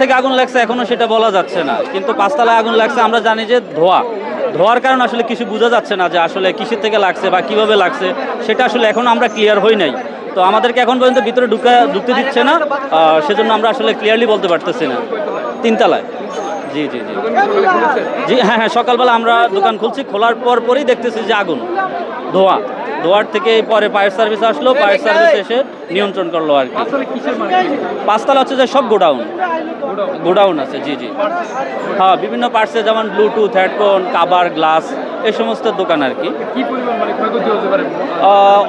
থেকে আগুন লাগছে, এখনও সেটা বলা যাচ্ছে না। কিন্তু পাঁচতলায় আগুন লাগছে, আমরা জানি যে ধোয়া। ধোয়ার কারণে আসলে কিছু বোঝা যাচ্ছে না যে আসলে কিসের থেকে লাগছে বা কীভাবে লাগছে, সেটা আসলে এখন আমরা ক্লিয়ার হই নাই। তো আমাদেরকে এখন পর্যন্ত ভিতরে ঢুকা, ঢুকতে দিচ্ছে না সেজন্য আমরা আসলে ক্লিয়ারলি বলতে পারতেছি না। তিনতলায়। জি জি জি। জি হ্যাঁ হ্যাঁ সকালবেলা আমরা দোকান খুলছি, খোলার পর পরই দেখতেছি যে আগুন, ধোয়া। ধোয়ার থেকে পরে ফায়ার সার্ভিস আসলো ফায়ার সার্ভিস এসে নিয়ন্ত্রণ করল আর কি। পাঁচতলা হচ্ছে যে সব গোডাউন। গোডাউন আছে জি জি। হ্যাঁ বিভিন্ন পার্টসে যেমন ব্লুটুথ হেডফোন কাবার গ্লাস এ সমস্ত দোকান আর কি। মানে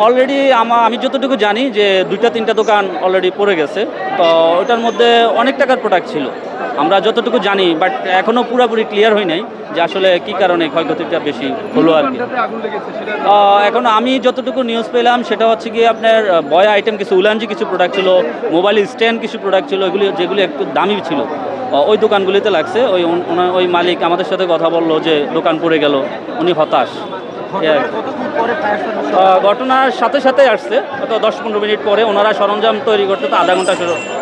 অলরেডি আমা আমি যতটুকু জানি যে দুইটা তিনটা দোকান অলরেডি পড়ে গেছে। তো ওটার মধ্যে অনেক টাকার প্রোডাক্ট ছিল। আমরা যতটুকু জানি বাট এখনও পুরোপুরি ক্লিয়ার হয় নাই যে আসলে কি কারণে ক্ষয়ক্ষতিটা বেশি হলো আর কি। এখন আমি যতটুকু নিউজ পেলাম সেটা হচ্ছে কি আপনার বয় আইটেম কিছু উলানজি কিছু প্রোডাক্ট ছিল মোবাইল স্ট্যান্ড কিছু প্রোডাক্ট ছিল এগুলি যেগুলি একটু দামি ছিল। ওই দোকানগুলিতে লাগছে ওই ওই মালিক আমাদের সাথে কথা বলল যে দোকান পড়ে গেল উনি হতাশ। ঘটনার সাথে সাথে আসছে। হয়তো দশ পনেরো মিনিট পরে ওনারা সরঞ্জাম তৈরি করতে তো আধা ঘণ্টা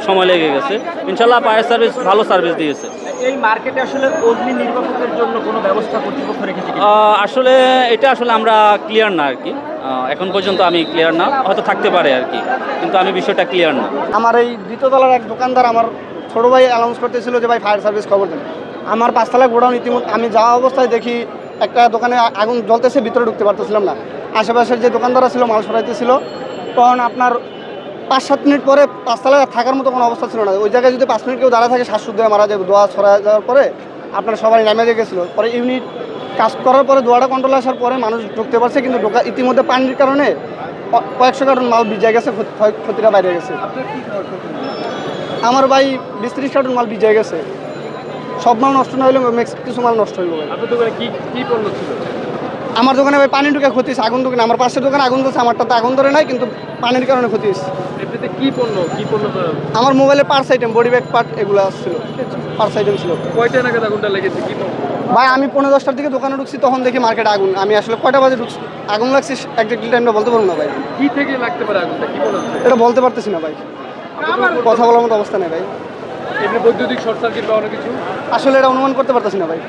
সময় লেগে গেছে। ইনশাল্লাহ ফায়ার সার্ভিস ভালো সার্ভিস দিয়েছে। এই মার্কেটে আসলে অগ্নি নির্বাপকের জন্য কোনো ব্যবস্থা কর্তৃপক্ষ রেখেছে আসলে এটা আসলে আমরা ক্লিয়ার না আর কি। এখন পর্যন্ত আমি ক্লিয়ার না। হয়তো থাকতে পারে আর কি। কিন্তু আমি বিষয়টা ক্লিয়ার না। আমার এই দ্বিতীয়তলার এক দোকানদার আমার ছোটো ভাই অ্যানাউন্স করতেছিল যে ভাই ফায়ার সার্ভিস খবর দেন। আমার পাঁচতলা গোডাউন ইতিমধ্যে আমি যাওয়া অবস্থায় দেখি একটা দোকানে আগুন জ্বলতেছে, ভিতরে ঢুকতে পারতেছিলাম না। আশেপাশের যে দোকানদাররা ছিল মাল সরাইতেছিল তখন আপনার পাঁচ সাত মিনিট পরে পাঁচতলায় থাকার মতো কোনো অবস্থা ছিল না। ওই জায়গায় যদি পাঁচ মিনিট কেউ দাঁড়া থাকে শ্বাসরুদ্ধ মারা যাবে, দোয়া ছড়া যাওয়ার পরে আপনার সবাই নেমে গেছিল। পরে ইউনিট কাজ করার পরে দোয়াটা কন্ট্রোল আসার পরে মানুষ ঢুকতে পারছে, কিন্তু ঢোকা, ইতিমধ্যে পানির কারণে কয়েকশো কার্টন মাল ভিজে গেছে ক্ষতিটা বাইরে গেছে। আমার ভাই বিশ ত্রিশ কার্টন মাল ভিজে গেছে। সব মাল নষ্ট না হলে কিছু মাল নষ্ট হয়ে আপনার দোকানে কি কি পণ্য ছিল? আমার দোকানে ভাই পানি ঢুকে ক্ষতি আগুন দোকানে আমার পাশের দোকানে আগুন ধরছে আমারটা তো আগুন ধরে নাই কিন্তু পানির কারণে ক্ষতি হয়েছে কি পণ্য কি পণ্য আমার মোবাইলে purse item body bag part এগুলো আসছিল। পার্স আইটেম ছিল। কয়টা নাগাদ আগুনটা লেগেছে? কি ভাই আমি পনেরো দশটার দিকে দোকানে ঢুকছি তখন দেখি মার্কেটে আগুন। আমি আসলে কয়টা বাজে ঢুকছি? আগুন লাগছে একজাক্টলি টাইমটা বলতে পারব না ভাই। কি থেকে লাগতে পারে আগুনটা? কি এটা বলতে পারতেছি না ভাই। কথা বলার মতো অবস্থা নেই ভাই। এমনি বৈদ্যুতিক শর্ট সার্কিট বা অন্য কিছু? আসলে এটা অনুমান করতে পারতেছি না ভাই।